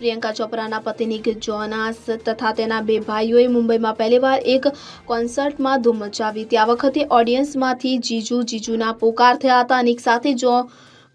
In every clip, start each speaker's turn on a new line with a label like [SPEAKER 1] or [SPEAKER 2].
[SPEAKER 1] પ્રિયંકા ચોપરાના પતિ Nick Jonas તથા તેના બે ભાઈઓએ મુંબઈમાં પહેલીવાર એક કોન્સર્ટમાં ધૂમ મચાવી. ત્યાં વખતે ઓડિયન્સમાંથી જીજુ, જીજુના પોકાર થયા હતા નિક સાથે જો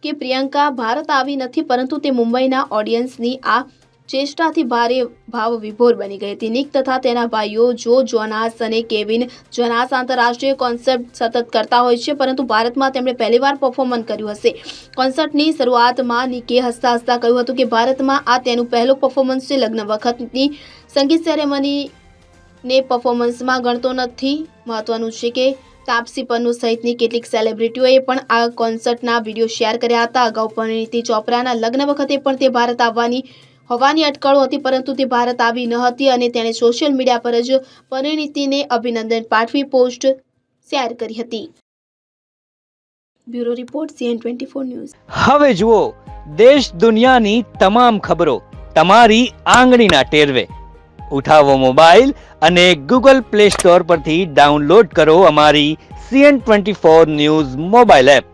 [SPEAKER 1] કે પ્રિયંકા ભારત આવી નથી, પરંતુ તે મુંબઈના ઓડિયન્સની આ ચેષ્ટાથી ભારે ભાવ વિભોર બની ગઈ હતી. નિક તથા તેના ભાઈઓ જો, જોનાસ અને કેવિન જોનાસ આંતરરાષ્ટ્રીય કોન્સર્ટ સતત કરતા હોય છે, પરંતુ ભારતમાં તેમણે પહેલીવાર પરફોર્મન્સ કર્યું હશે. કોન્સર્ટની શરૂઆતમાં નિકે હસતા હસતા કહ્યું હતું કે, ભારતમાં આ તેનું પહેલું પરફોર્મન્સ છે. લગ્ન વખતની સંગીત સેરેમનીને પરફોર્મન્સમાં ગણતો નથી. મહત્વનું છે કે તાપસી પન્નુ સહિતની કેટલીક સેલિબ્રિટીઓએ પણ આ કોન્સર્ટના વીડિયો શેર કર્યા હતા. અગાઉ પરિણીતિ ચોપરાના લગ્ન વખતે પણ તે ભારત આવવાની હોવાની અટકળો હતી, પરંતુ તે ભારત આવી ન હતી અને તેણે સોશિયલ મીડિયા પર જ પરિણીતિને અભિનંદન પાઠવી પોસ્ટ શેર કરી હતી. Bureau report, CN twenty four news.
[SPEAKER 2] હવે જુઓ, દેશ દુનિયાની તમામ ખબરો તમારી આંગળીના ટેરવે. ઉઠાવો મોબાઈલ અને ગૂગલ પ્લે સ્ટોર પરથી ડાઉનલોડ કરો અમારી CN twenty four news mobile app.